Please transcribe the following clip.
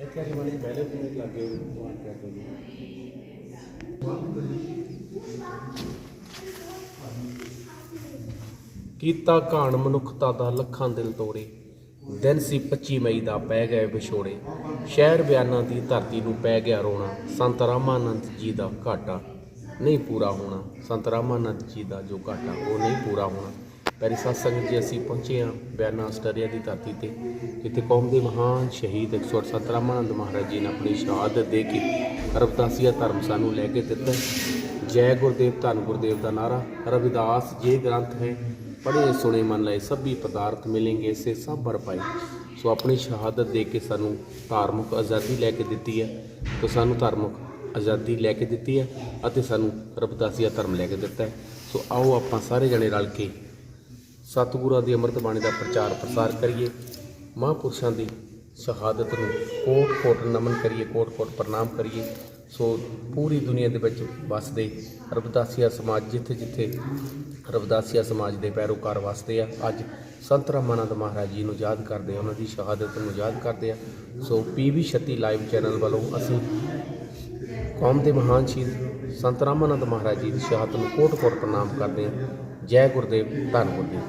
ਇੱਕ ਵਾਰੀ ਬਣੀ ਪਹਿਲੇ ਦਿਨ ਲੱਗੇ ਉਹ ਕਰ ਦੋ ਕੀਤਾ ਘਾਣ ਮਨੁੱਖਤਾ ਦਾ ਲੱਖਾਂ ਦਿਲ ਤੋੜੇ। ਦਿਨ ਸੀ 25 ਮਈ ਦਾ, ਪੈ ਗਏ ਵਿਛੋੜੇ। ਸ਼ਹਿਰ ਬਿਆਨਾਂ ਦੀ ਧਰਤੀ ਨੂੰ ਪੈ ਗਿਆ ਰੋਣਾ। ਸੰਤ ਰਾਮਾਨੰਦ ਜੀ ਦਾ ਘਾਟਾ। ਨਹੀਂ ਪੂਰਾ ਹੋਣਾ। ਸੰਤ ਰਾਮਾਨੰਦ ਜੀ ਦਾ ਜੋ ਘਾਟਾ, ਉਹ ਨਹੀਂ ਪੂਰਾ ਹੋਣਾ। ਪੈਰੀ ਸਤਸੰਗ ਜੀ, ਅਸੀਂ ਪਹੁੰਚੇ ਹਾਂ ਬਿਆਨਾ ਆਸਟ੍ਰੇਲੀਆ ਦੀ ਧਰਤੀ ਤੇ, ਜਿੱਥੇ ਕੌਮ ਦੇ ਮਹਾਨ ਸ਼ਹੀਦ 108 ਸੰਤ ਰਾਮਾਨੰਦ ਮਹਾਰਾਜ ਜੀ ਨੇ ਆਪਣੀ ਸ਼ਹਾਦਤ ਦੇ ਕੇ ਰਵਿਦਾਸੀਆ ਧਰਮ ਸਾਨੂੰ ਲੈ ਕੇ ਦਿੱਤਾ ਜੈ ਗੁਰਦੇਵ, ਧੰਨ ਗੁਰਦੇਵ ਦਾ ਨਾਰਾ। ਰਵਿਦਾਸ ਜੇ ਗ੍ਰੰਥ ਹੈ, ਪੜ੍ਹੇ, ਸੁਣੇ, ਮਨ ਲਏ, ਸਭੀ ਪਦਾਰਥ ਮਿਲेंगे ਇਸੇ ਸਭ ਭਰ ਸੋ ਆਪਣੀ ਸ਼ਹਾਦਤ ਦੇ ਕੇ ਸਾਨੂੰ ਧਾਰਮਿਕ ਆਜ਼ਾਦੀ ਲੈ ਕੇ ਦਿੱਤੀ ਹੈ। ਤੋ ਸਾਨੂੰ ਧਾਰਮਿਕ ਆਜ਼ਾਦੀ ਲੈ ਕੇ ਦਿੱਤੀ ਹੈ ਅਤੇ ਸਾਨੂੰ ਰਵਿਦਾਸੀਆ ਧਰਮ ਲੈ ਕੇ ਦਿੱਤਾ ਹੈ। ਸੋ ਆਓ ਆਪਾਂ ਸਾਰੇ ਜਣੇ ਰਲ ਕੇ ਸਤਿਗੁਰਾਂ ਦੀ ਅੰਮ੍ਰਿਤ ਬਾਣੀ ਦਾ ਪ੍ਰਚਾਰ ਪ੍ਰਸਾਰ ਕਰੀਏ। ਮਹਾਂਪੁਰਸ਼ਾਂ ਦੀ ਸ਼ਹਾਦਤ ਨੂੰ ਕੋਟ ਕੋਟ ਨਮਨ ਕਰੀਏ ਕੋਟ ਕੋਟ ਪ੍ਰਣਾਮ ਕਰੀਏ। ਸੋ ਪੂਰੀ ਦੁਨੀਆ ਦੇ ਵਿੱਚ ਵਸਦੇ ਰਵਿਦਾਸੀਆ ਸਮਾਜ ਜਿੱਥੇ ਜਿੱਥੇ ਰਵਿਦਾਸੀਆ ਸਮਾਜ ਦੇ ਪੈਰੋਕਾਰ ਵਸਦੇ ਆ, ਅੱਜ ਸੰਤ ਰਾਮਾਨੰਦ ਮਹਾਰਾਜ ਜੀ ਨੂੰ ਯਾਦ ਕਰਦੇ ਆ, ਉਹਨਾਂ ਦੀ ਸ਼ਹਾਦਤ ਨੂੰ ਯਾਦ ਕਰਦੇ ਆ। ਸੋ ਪੀਵੀ 36 ਲਾਈਵ ਚੈਨਲ ਵੱਲੋਂ ਅਸੀਂ ਕੌਮ ਦੇ ਮਹਾਨ ਸ਼ਹੀਦ ਸੰਤ ਰਾਮਾਨੰਦ ਮਹਾਰਾਜ ਜੀ ਦੀ ਸ਼ਹਾਦਤ ਨੂੰ ਕੋਟ ਕੋਟ ਪ੍ਰਣਾਮ ਕਰਦੇ ਹਾਂ। ਜੈ ਗੁਰਦੇਵ ਧੰਨ ਗੁਰਦੇਵ